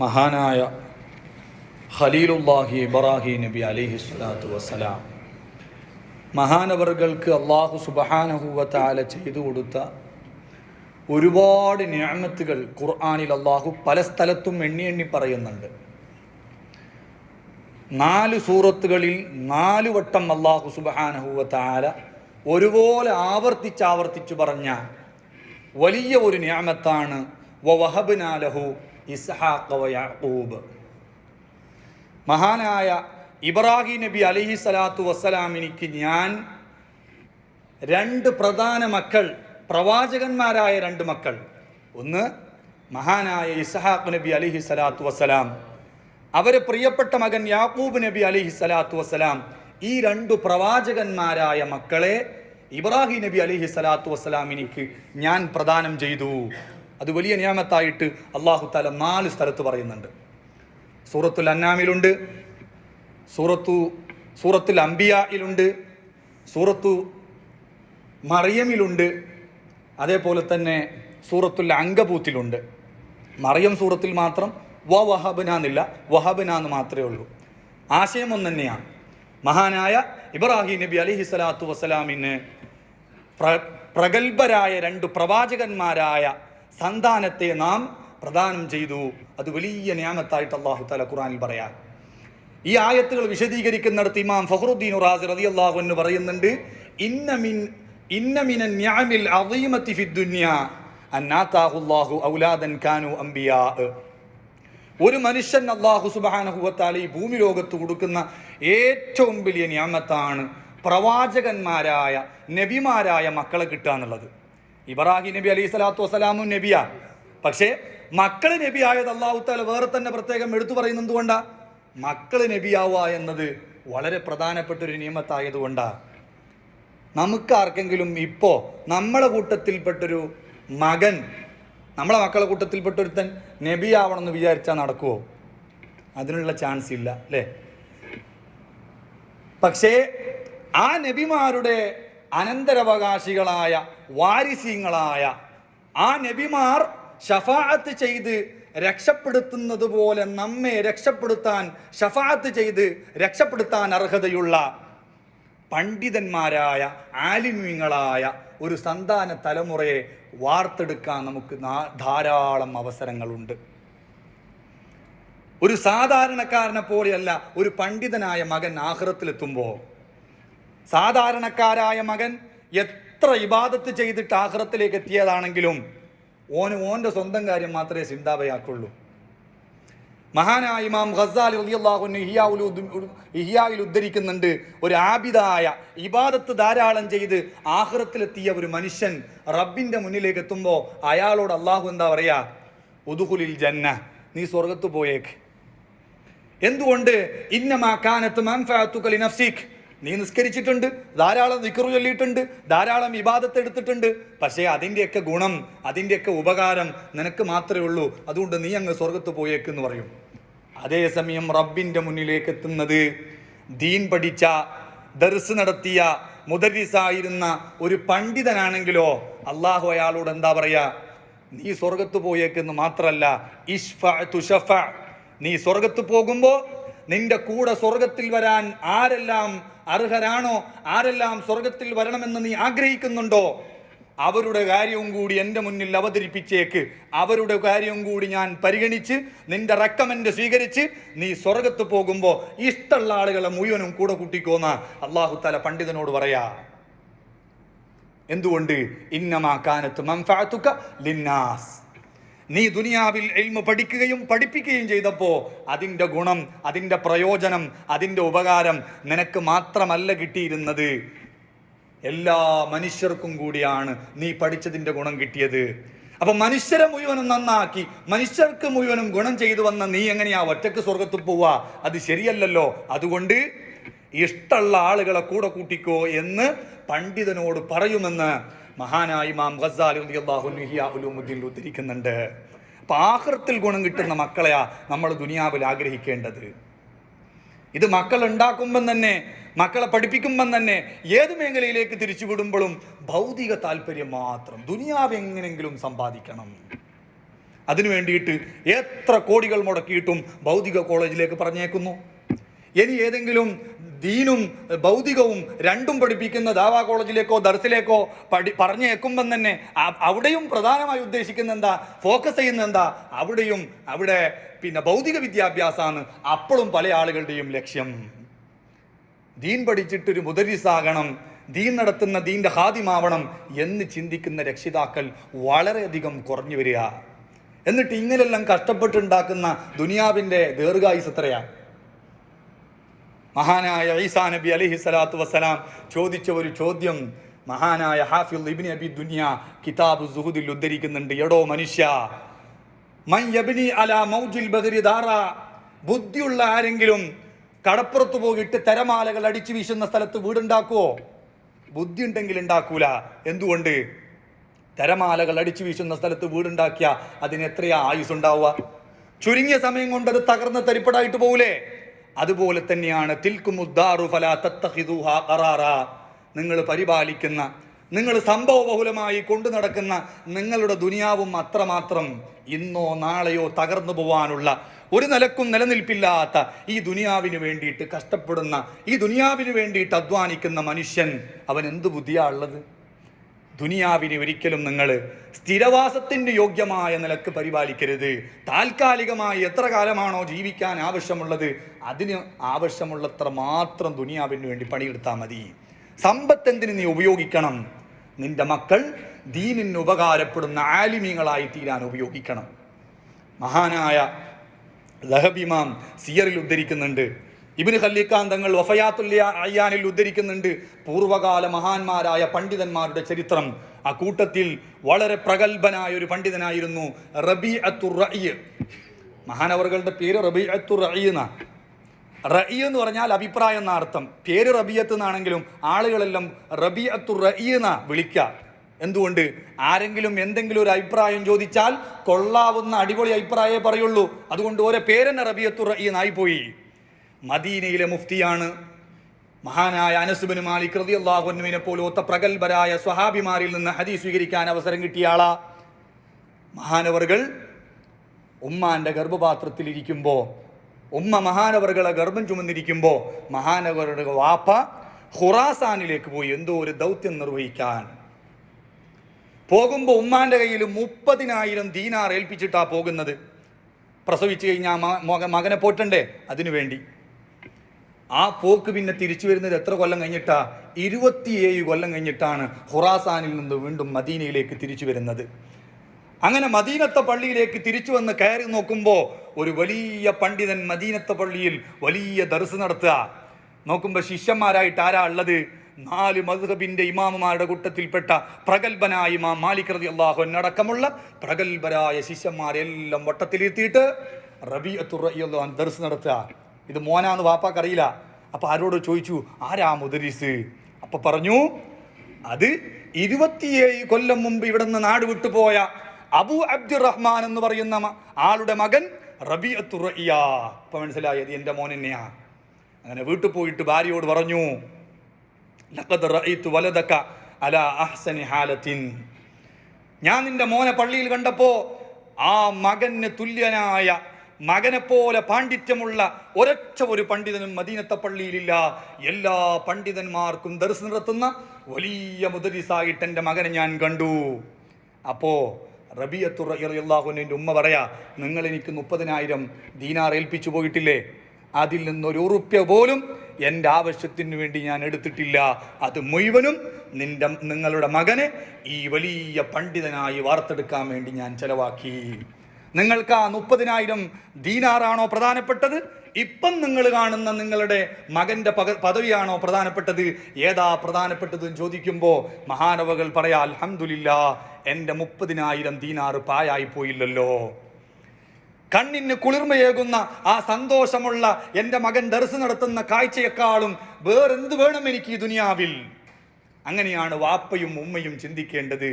മഹാനായ ഖലീലുല്ലാഹി ഇബ്രാഹിം നബി അലിഹി സ്വലാത്തു വസ്സലാം. മഹാനവറുകൾക്ക് അള്ളാഹു സുബഹാനഹുവത്താല ചെയ്തു കൊടുത്ത ഒരുപാട് ഞാമത്തുകൾ ഖുർആാനിൽ അള്ളാഹു പല സ്ഥലത്തും എണ്ണി എണ്ണി പറയുന്നുണ്ട്. നാല് സൂറത്തുകളിൽ നാല് വട്ടം അള്ളാഹു സുബഹാനഹുവത്താല ഒരുപോലെ ആവർത്തിച്ചാവർത്തിച്ചു ആവർത്തിച്ച് പറഞ്ഞ വലിയ ഒരു ഞാമത്താണ്. വഹബിനാലഹു ഇസ്ഹാഖ യാക്കൂബ് മഹാനായ ഇബ്രാഹിം നബി അലഹി സ്വലാത്തു വസ്സലാമിനിക്ക് ഞാൻ രണ്ട് പ്രധാന മക്കൾ പ്രവാചകന്മാരായ രണ്ട് മക്കൾ. ഒന്ന് മഹാനായ ഇസ്ഹാഖ് നബി അലിഹി സ്വലാത്തു വസ്സലാം. അവരെ പ്രിയപ്പെട്ട മകൻ യാക്കൂബ് നബി അലിഹി സ്വലാത്തു വസ്സലാം. ഈ രണ്ടു പ്രവാചകന്മാരായ മക്കളെ ഇബ്രാഹിം നബി അലിഹി സ്വലാത്തു വസ്സലാമിനിക്ക് ഞാൻ പ്രദാനം ചെയ്തു. അത് വലിയ നിയമത്തായിട്ട് അള്ളാഹു താല നാല് സ്ഥലത്ത് പറയുന്നുണ്ട്. സൂറത്തുൽ അന്നാമിലുണ്ട് സൂറത്തു സൂറത്തുൽ അംബിയയിലുണ്ട് സൂറത്തു മറിയമിലുണ്ട് അതേപോലെ തന്നെ സൂറത്തുൽ അങ്കബൂത്തിലുണ്ട്. മറിയം സൂറത്തിൽ മാത്രം വ വഹബന എന്നില്ല വഹബന എന്ന് മാത്രമേ ഉള്ളൂ. ആശയം ഒന്ന് തന്നെയാണ്. മഹാനായ ഇബ്രാഹിം നബി അലിഹി സ്വലാത്തു വസ്സലാമിന് പ്ര പ്രഗത്ഭരായ രണ്ട് പ്രവാചകന്മാരായ സന്താനത്തെ നാം പ്രദാനം ചെയ്തു. അത് വലിയ നിയമത്തായിട്ട് അള്ളാഹു താല ഖുറാനിൽ പറയാം. ഈ ആയത്തുകൾ വിശദീകരിക്കുന്നിടത്ത് ഇമാം ഫഹറുദ്ദീൻ റാസി റതി അള്ളാഹു എന്ന് പറയുന്നുണ്ട് ഇന്നമിൻ ഇന്നമിൻ ന്യാമിൽ അദീമത്തി ഫി ദുനിയ അന്നാത്താഹുല്ലാഹു ഔലാദൻ കാനു ഒരു മനുഷ്യൻ അള്ളാഹു സുബാനഹുവത്താൽ ഈ ഭൂമി ലോകത്ത് കൊടുക്കുന്ന ഏറ്റവും വലിയ നിയമത്താണ് പ്രവാചകന്മാരായ നബിമാരായ മക്കളെ കിട്ടുക എന്നുള്ളത്. ഇബ്രാഹിം നബി അലൈഹി സ്വലാത്തു വസ്സലാമും നബിയാ. പക്ഷേ മക്കൾ നബിയായത് അള്ളാഹു താല വേറെ തന്നെ പ്രത്യേകം എടുത്തു പറയുന്നത് എന്തുകൊണ്ടാ? മക്കൾ നബിയാവുക എന്നത് വളരെ പ്രധാനപ്പെട്ട ഒരു നിയമത്തായതുകൊണ്ടാ. നമുക്ക് ആർക്കെങ്കിലും ഇപ്പോൾ നമ്മളെ കൂട്ടത്തിൽപ്പെട്ടൊരു മകൻ നമ്മളെ മക്കളെ കൂട്ടത്തിൽപ്പെട്ടൊരുത്തൻ നബിയാവണമെന്ന് വിചാരിച്ചാൽ നടക്കുമോ അതിനുള്ള ചാൻസ് ഇല്ല അല്ലേ? പക്ഷേ ആ നബിമാരുടെ അനന്തരാവകാശികളായ വാരിസ്യങ്ങളായ ആ നബിമാർ ഷഫാഅത്ത് ചെയ്ത് രക്ഷപ്പെടുത്തുന്നത് പോലെ നമ്മെ രക്ഷപ്പെടുത്താൻ ഷഫാഅത്ത് ചെയ്ത് രക്ഷപ്പെടുത്താൻ അർഹതയുള്ള പണ്ഡിതന്മാരായ ആലിമ്യങ്ങളായ ഒരു സന്താന തലമുറയെ വാർത്തെടുക്കാൻ നമുക്ക് ധാരാളം അവസരങ്ങളുണ്ട്. ഒരു സാധാരണക്കാരനെ പോലെയല്ല ഒരു പണ്ഡിതനായ മകൻ ആഹ്റത്തിലെത്തുമ്പോൾ സാധാരണക്കാരായ മകൻ എത്ര ഇബാദത്ത് ചെയ്തിട്ട് ആഹ്റത്തിലേക്ക് എത്തിയതാണെങ്കിലും ഓന് ഓന്റെ സ്വന്തം കാര്യം മാത്രമേ ചിന്താപയാക്കുള്ളൂ മഹാനായ ഇമാം ഖസാൽ റളിയല്ലാഹുവിന് ഇഹിയാവിൽ ഇഹിയായിൽ ഉദ്ധരിക്കുന്നുണ്ട് ഒരു ആബിദായ ഇബാദത്ത് ധാരാളം ചെയ്ത് ആഹ്റത്തിലെത്തിയ ഒരു മനുഷ്യൻ റബ്ബിന്റെ മുന്നിലേക്ക് എത്തുമ്പോൾ അയാളോട് അള്ളാഹു എന്താ പറയാ? ഉദുഹുലിൽ ജന്ന നീ സ്വർഗത്ത് പോയേക്ക്. എന്തുകൊണ്ട്? ഇന്നമാ കാനത്ത് മൻഫഅത്തുക ലിനഫ്സിക്. നീ നിസ്കരിച്ചിട്ടുണ്ട് ധാരാളം വിക്രു ചൊല്ലിയിട്ടുണ്ട് ധാരാളം ഇബാദത്ത് എടുത്തിട്ടുണ്ട്. പക്ഷേ അതിന്റെയൊക്കെ ഗുണം അതിന്റെയൊക്കെ ഉപകാരം നിനക്ക് മാത്രമേ ഉള്ളൂ. അതുകൊണ്ട് നീ അങ്ങ് സ്വർഗത്ത് പോയേക്കെന്ന് പറയും. അതേസമയം റബ്ബിന്റെ മുന്നിലേക്ക് എത്തുന്നത് ദീൻ പഠിച്ച ദർസ് നടത്തിയ മുദരിസായിരുന്ന ഒരു പണ്ഡിതനാണെങ്കിലോ അള്ളാഹു അയാളോട് എന്താ പറയുക നീ സ്വർഗത്ത് പോയേക്കെന്ന് മാത്രമല്ല ഇഷ്ഫ തുഷഫ. നീ സ്വർഗത്ത് പോകുമ്പോൾ നിന്റെ കൂടെ സ്വർഗത്തിൽ വരാൻ ആരെല്ലാം അർഹരാണോ ആരെല്ലാം സ്വർഗത്തിൽ വരണമെന്ന് നീ ആഗ്രഹിക്കുന്നുണ്ടോ? അവരുടെ കാര്യവും കൂടി എന്റെ മുന്നിൽ അവതരിപ്പിച്ചേക്ക്. അവരുടെ കാര്യവും കൂടി ഞാൻ പരിഗണിച്ച് നിന്റെ റെക്കമെൻഡ് സ്വീകരിച്ച് നീ സ്വർഗത്ത് പോകുമ്പോൾ ഇഷ്ടമുള്ള ആളുകളെ മുഴുവനും കൂടെ കൂട്ടിക്കോന്ന അള്ളാഹു തല പണ്ഡിതനോട് പറയാ. എന്തുകൊണ്ട്? ഇന്നമാ കാനത്ത് ലിന്നാസ്. നീ ദുനിയാവിൽ എൽമ പഠിക്കുകയും പഠിപ്പിക്കുകയും ചെയ്തപ്പോൾ അതിന്റെ ഗുണം അതിന്റെ പ്രയോജനം അതിന്റെ ഉപകാരം നിനക്ക് മാത്രമല്ല കിട്ടിയിരുന്നത്. എല്ലാ മനുഷ്യർക്കും കൂടിയാണ് നീ പഠിച്ചതിന്റെ ഗുണം കിട്ടിയത്. അപ്പൊ മനുഷ്യരെ മുഴുവനും നന്നാക്കി മനുഷ്യർക്ക് മുഴുവനും ഗുണം ചെയ്തു വന്ന നീ എങ്ങനെയാ ഒറ്റയ്ക്ക് സ്വർഗത്തിൽ പോവാ? അത് ശരിയല്ലല്ലോ. അതുകൊണ്ട് ഇഷ്ടമുള്ള ആളുകളെ കൂടെ കൂട്ടിക്കോ എന്ന് പണ്ഡിതനോട് പറയുമെന്ന് മഹാനായി മാം ഗസാലി റളിയല്ലാഹു ഉലുമുദ്ദീൻ ഉദ്ധരിക്കുന്നുണ്ട്. ആഖിറത്തിൽ ഗുണം കിട്ടുന്ന മക്കളെയാ നമ്മൾ ദുനിയാവിൽ ആഗ്രഹിക്കേണ്ടത്. ഇത് മക്കൾ ഉണ്ടാക്കുമ്പം തന്നെ മക്കളെ പഠിപ്പിക്കുമ്പം തന്നെ ഏത് മേഖലയിലേക്ക് തിരിച്ചു വിടുമ്പോഴും ഭൗതിക താല്പര്യം മാത്രം ദുനിയാവ് എങ്ങനെങ്കിലും സമ്പാദിക്കണം. അതിനു വേണ്ടിയിട്ട് എത്ര കോടികൾ മുടക്കിയിട്ടും ഭൗതിക കോളേജിലേക്ക് പറഞ്ഞേക്കുന്നു. ഇനി ഏതെങ്കിലും ദീനും ഭൗതികവും രണ്ടും പഠിപ്പിക്കുന്ന ദാവാ കോളേജിലേക്കോ ദർസിലേക്കോ പഠി പറഞ്ഞേക്കുമ്പം തന്നെ അവിടെയും പ്രധാനമായി ഉദ്ദേശിക്കുന്ന എന്താ? ഫോക്കസ് ചെയ്യുന്ന എന്താ? അവിടെയും അവിടെ പിന്നെ ഭൗതിക വിദ്യാഭ്യാസമാണ് അപ്പോഴും പല ആളുകളുടെയും ലക്ഷ്യം. ദീൻ പഠിച്ചിട്ടൊരു മുദരിസാകണം ദീൻ നടത്തുന്ന ദീന്റെ ഹാദിമാവണം എന്ന് ചിന്തിക്കുന്ന രക്ഷിതാക്കൾ വളരെയധികം കുറഞ്ഞു വരിക. എന്നിട്ട് ഇങ്ങനെല്ലാം കഷ്ടപ്പെട്ടുണ്ടാക്കുന്ന ദുനിയാവിന്റെ ദീർഘായുസ് എത്രയാ? മഹാനായ ഈസാ നബി അലൈഹി സ്വലാത്തു വസ്സലാം ചോദിച്ച ഒരു ചോദ്യം. മഹാനായ ഹാഫിൽ ഇബിൻ അബി ദുനിയ കിതാബ് സുഹുദിൽ ഉദ്ധരിക്കുന്നുണ്ട്. എടോ മനുഷ്യ മൻ അല മൗജുൽ ബഹരി ദാറ ബുദ്ധിയുള്ള ആരെങ്കിലും കടപ്പുറത്ത് പോയിട്ട് തരമാലകൾ അടിച്ചു വീശുന്ന സ്ഥലത്ത് വീടുണ്ടാക്കുവോ? ബുദ്ധി ഉണ്ടെങ്കിൽ ഉണ്ടാക്കൂല. എന്തുകൊണ്ട്? തരമാലകൾ അടിച്ചു വീശുന്ന സ്ഥലത്ത് വീടുണ്ടാക്കിയ അതിന് എത്രയാ ആയുസ് ഉണ്ടാവുക ചുരുങ്ങിയ സമയം കൊണ്ട് അത് തകർന്ന് തരിപ്പടായിട്ട് പോകൂലേ അതുപോലെ തന്നെയാണ് തിൽക്കുമുദ്ദാറു ഫല തത്തഹിദുഹ നിങ്ങൾ പരിപാലിക്കുന്ന നിങ്ങൾ സംഭവബഹുലമായി കൊണ്ടു നടക്കുന്ന നിങ്ങളുടെ ദുനിയാവും അത്രമാത്രം ഇന്നോ നാളെയോ തകർന്നു പോവാനുള്ള ഒരു നിലക്കും നിലനിൽപ്പില്ലാത്ത ഈ ദുനിയാവിന് വേണ്ടിയിട്ട് കഷ്ടപ്പെടുന്ന ഈ ദുനിയാവിന് വേണ്ടിയിട്ട് അധ്വാനിക്കുന്ന മനുഷ്യൻ അവൻ എന്ത് ബുദ്ധിയാ ഉള്ളത്? ദുനിയാവിനെ ഒരിക്കലും നിങ്ങൾ സ്ഥിരവാസത്തിന്റെ യോഗ്യമായ നിലയ്ക്ക് പരിപാലിക്കരുത്. താൽക്കാലികമായി എത്ര കാലമാണോ ജീവിക്കാൻ ആവശ്യമുള്ളത് അതിന് ആവശ്യമുള്ളത്ര മാത്രം ദുനിയാവിന് വേണ്ടി പണിയെടുത്താൽ മതി. സമ്പത്ത് എന്തിന് നീ ഉപയോഗിക്കണം? നിന്റെ മക്കൾ ദീനിന് ഉപകാരപ്പെടുന്ന ആലിമീങ്ങളായി തീരാൻ ഉപയോഗിക്കണം. മഹാനായ ലഹബിമാം സിയറിൽ ഉദ്ധരിക്കുന്നുണ്ട് ഇബിന് ഖല്ലിക്കാന്തങ്ങൾ വഫയാത്തുല്യ അയ്യാനിൽ ഉദ്ധരിക്കുന്നുണ്ട്. പൂർവകാല മഹാന്മാരായ പണ്ഡിതന്മാരുടെ ചരിത്രം. ആ കൂട്ടത്തിൽ വളരെ പ്രഗത്ഭനായ ഒരു പണ്ഡിതനായിരുന്നു റബി അത്തുർ റയ്യ് മഹാനവറുകളുടെ പേര് റബി അത്തുർ റയ്യ് എന്നാ. റയ്യ് എന്ന് പറഞ്ഞാൽ അഭിപ്രായം എന്ന അർത്ഥം. പേര് റബിയത്ത് എന്നാണെങ്കിലും ആളുകളെല്ലാം റബി അത്തുർ റയ്യ് എന്നാ വിളിക്കുക എന്തുകൊണ്ട്? ആരെങ്കിലും എന്തെങ്കിലും ഒരു അഭിപ്രായം ചോദിച്ചാൽ കൊള്ളാവുന്ന അടിപൊളി അഭിപ്രായമേ പറയുള്ളൂ. അതുകൊണ്ട് ഓരോ പേരെന്നെ റബിയത്തു റയ്യനായി പോയി. മദീനയിലെ മുഫ്തിയാണ്. മഹാനായ അനസുബിന് മാലിക് റതി അള്ളാഹുനുവിനെ പോലോത്ത പ്രഗത്ഭരായ സ്വഹാബിമാരിൽ നിന്ന് ഹദീസ് സ്വീകരിക്കാൻ അവസരം കിട്ടിയ ആളാ. മഹാനവറുകൾ ഗർഭപാത്രത്തിൽ ഇരിക്കുമ്പോൾ ഉമ്മ മഹാനവറുകളെ ഗർഭം ചുമന്നിരിക്കുമ്പോൾ മഹാനവറുടെ വാപ്പ ഖുറാസാനിലേക്ക് പോയി എന്തോ ഒരു ദൗത്യം നിർവഹിക്കാൻ. പോകുമ്പോൾ ഉമ്മാന്റെ കയ്യിൽ മുപ്പതിനായിരം ദീനാർ ഏൽപ്പിച്ചിട്ടാ പോകുന്നത്. പ്രസവിച്ചു കഴിഞ്ഞാൽ മകനെ പോറ്റണ്ടേ? അതിനു വേണ്ടി. ആ പോക്ക് പിന്നെ തിരിച്ചു വരുന്നത് എത്ര കൊല്ലം കഴിഞ്ഞിട്ടാ? ഇരുപത്തിയേഴ് കൊല്ലം കഴിഞ്ഞിട്ടാണ് ഹുറാസാനിൽ നിന്ന് വീണ്ടും മദീനയിലേക്ക് തിരിച്ചു വരുന്നത്. അങ്ങനെ മദീനത്തെ പള്ളിയിലേക്ക് തിരിച്ചു വന്ന് കയറി നോക്കുമ്പോൾ ഒരു വലിയ പണ്ഡിതൻ മദീനത്തെ പള്ളിയിൽ വലിയ ദർസ് നടത്തുക. നോക്കുമ്പോൾ ശിഷ്യന്മാരായിട്ട് ആരാ ഉള്ളത്? നാല് മധുഹബിന്റെ ഇമാമുമാരുടെ കൂട്ടത്തിൽപ്പെട്ട പ്രഗത്ഭനായ ഇമാം മാലിക് റതി അള്ളാഹു അടക്കമുള്ള പ്രഗത്ഭരായ ശിഷ്യന്മാരെല്ലാം വട്ടത്തിലിരുത്തിയിട്ട് റബി അത്തുറയ്യാൻ ദർസ് നടത്തുക. ഇത് മോനാന്ന് വാപ്പാക്കറിയില്ല അപ്പൊ ആരോട് ചോദിച്ചു ആരാ മുദരീസ്? അപ്പൊ പറഞ്ഞു അത് ഇരുപത്തിയേഴ് കൊല്ലം മുമ്പ് ഇവിടെ നിന്ന് നാട് വിട്ടുപോയ അബു അബ്ദുറഹ്മാൻ എന്ന് പറയുന്ന ആളുടെ മകൻ റബി അത്തുറയ്യ ഇപ്പൊ മനസ്സിലായത് എന്റെ മോൻ എന്നെയാ. അങ്ങനെ വീട്ടിൽ പോയിട്ട് ഭാര്യയോട് പറഞ്ഞു ലഖദ് അഹ്സനി ഞാൻ നിന്റെ മോനെ പള്ളിയിൽ കണ്ടപ്പോ ആ മകന് തുല്യനായ മകനെ പോലെ പാണ്ഡിത്യമുള്ള ഒരൊറ്റ ഒരു പണ്ഡിതനും മദീനത്തെ പള്ളിയിലില്ല. എല്ലാ പണ്ഡിതന്മാർക്കും ദർശനം നടത്തുന്ന വലിയ മുദരിസായിട്ട് എന്റെ മകനെ ഞാൻ കണ്ടു. അപ്പോ റബിയത്തുറഹുവിന്റെ ഉമ്മ പറയാ നിങ്ങൾ എനിക്ക് മുപ്പതിനായിരം ദീനാർ ഏൽപ്പിച്ചു പോയിട്ടില്ലേ? അതിൽ നിന്നൊരു ഉറുപ്യ പോലും എന്റെ ആവശ്യത്തിന് വേണ്ടി ഞാൻ എടുത്തിട്ടില്ല. അത് മുഴുവനും നിന്റെ നിങ്ങളുടെ മകനെ ഈ വലിയ പണ്ഡിതനായി വാർത്തെടുക്കാൻ വേണ്ടി ഞാൻ ചെലവാക്കി. നിങ്ങൾക്ക് ആ മുപ്പതിനായിരം ദീനാറാണോ പ്രധാനപ്പെട്ടത്? ഇപ്പം നിങ്ങൾ കാണുന്ന നിങ്ങളുടെ മകന്റെ പക പദവിയാണോ പ്രധാനപ്പെട്ടത്? ഏതാ പ്രധാനപ്പെട്ടത് എന്ന് ചോദിക്കുമ്പോൾ മഹാനവകൾ പറയാ അൽഹംദുലില്ല എന്റെ മുപ്പതിനായിരം ദീനാറ് പായായി പോയില്ലല്ലോ. കണ്ണിന് കുളിർമയേകുന്ന ആ സന്തോഷമുള്ള എന്റെ മകൻ ദർസ് നടത്തുന്ന കാഴ്ചയെക്കാളും വേറെന്ത് വേണം എനിക്ക് ഈ ദുനിയാവിൽ? അങ്ങനെയാണ് വാപ്പയും ഉമ്മയും ചിന്തിക്കേണ്ടത്.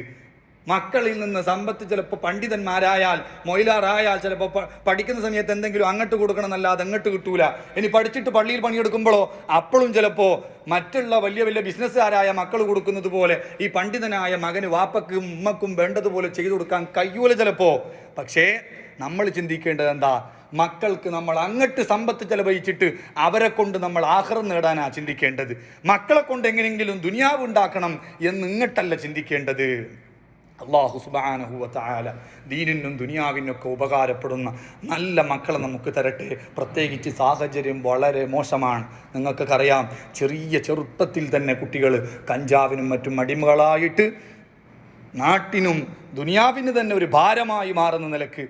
മക്കളിൽ നിന്ന് സമ്പത്ത് ചിലപ്പോൾ പണ്ഡിതന്മാരായാൽ മൊയിലാറായാൽ ചിലപ്പോൾ പഠിക്കുന്ന സമയത്ത് എന്തെങ്കിലും അങ്ങോട്ട് കൊടുക്കണം എന്നല്ലാതെ അങ്ങോട്ട് കിട്ടൂല. ഇനി പഠിച്ചിട്ട് പള്ളിയിൽ പണിയെടുക്കുമ്പോഴോ അപ്പോഴും ചിലപ്പോൾ മറ്റുള്ള വലിയ വലിയ ബിസിനസ്സുകാരായ മക്കൾ കൊടുക്കുന്നത് പോലെ ഈ പണ്ഡിതനായ മകന് വാപ്പക്കും ഉമ്മക്കും വേണ്ടതുപോലെ ചെയ്തു കൊടുക്കാൻ കഴിയൂല ചിലപ്പോൾ പക്ഷേ നമ്മൾ ചിന്തിക്കേണ്ടത് എന്താ? മക്കൾക്ക് നമ്മൾ അങ്ങട്ട് സമ്പത്ത് ചെലവഴിച്ചിട്ട് അവരെ കൊണ്ട് നമ്മൾ ആഹ്റം നേടാനാ ചിന്തിക്കേണ്ടത്. മക്കളെ കൊണ്ട് എങ്ങനെയെങ്കിലും ദുനിയാവ് ഉണ്ടാക്കണം എന്ന് ഇങ്ങട്ടല്ല ചിന്തിക്കേണ്ടത്. അള്ളാഹു സുബാനഹുവത്തായാല ദീനിനും ദുനിയാവിനൊക്കെ ഉപകാരപ്പെടുന്ന നല്ല മക്കളെ നമുക്ക് തരട്ടെ. പ്രത്യേകിച്ച് സാഹചര്യം വളരെ മോശമാണ്. നിങ്ങൾക്കറിയാം ചെറിയ ചെറുപ്പത്തിൽ തന്നെ കുട്ടികൾ കഞ്ചാവിനും മറ്റും അടിമകളായിട്ട് നാട്ടിനും ദുനിയാവിന് തന്നെ ഒരു ഭാരമായി മാറുന്ന നിലയ്ക്ക്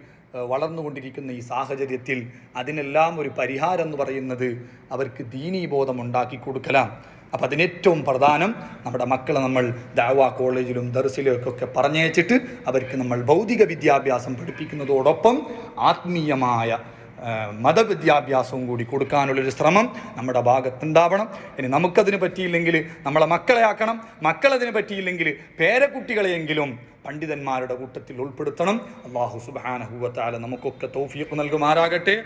വളർന്നുകൊണ്ടിരിക്കുന്ന ഈ സാഹചര്യത്തിൽ അതിനെല്ലാം ഒരു പരിഹാരം എന്ന് പറയുന്നത് അവർക്ക് ദീനീബോധം ഉണ്ടാക്കി കൊടുക്കലാം. അപ്പം അതിനേറ്റവും പ്രധാനം നമ്മുടെ മക്കളെ നമ്മൾ ദാവ കോളേജിലും ദർസിലൊക്കെ പറഞ്ഞയച്ചിട്ട് അവർക്ക് നമ്മൾ ഭൗതിക വിദ്യാഭ്യാസം പഠിപ്പിക്കുന്നതോടൊപ്പം ആത്മീയമായ മതവിദ്യാഭ്യാസവും കൂടി കൊടുക്കാനുള്ളൊരു ശ്രമം നമ്മുടെ ഭാഗത്തുണ്ടാവണം. ഇനി നമുക്കതിന് പറ്റിയില്ലെങ്കിൽ നമ്മളെ മക്കളെ ആക്കണം. മക്കളതിന് പറ്റിയില്ലെങ്കിൽ പേരക്കുട്ടികളെയെങ്കിലും പണ്ഡിതന്മാരുടെ കൂട്ടത്തിൽ ഉൾപ്പെടുത്തണം. അള്ളാഹു സുബാനഹുവത്താല നമുക്കൊക്കെ തൗഫീഖ് നൽകുമാറാകട്ടെ.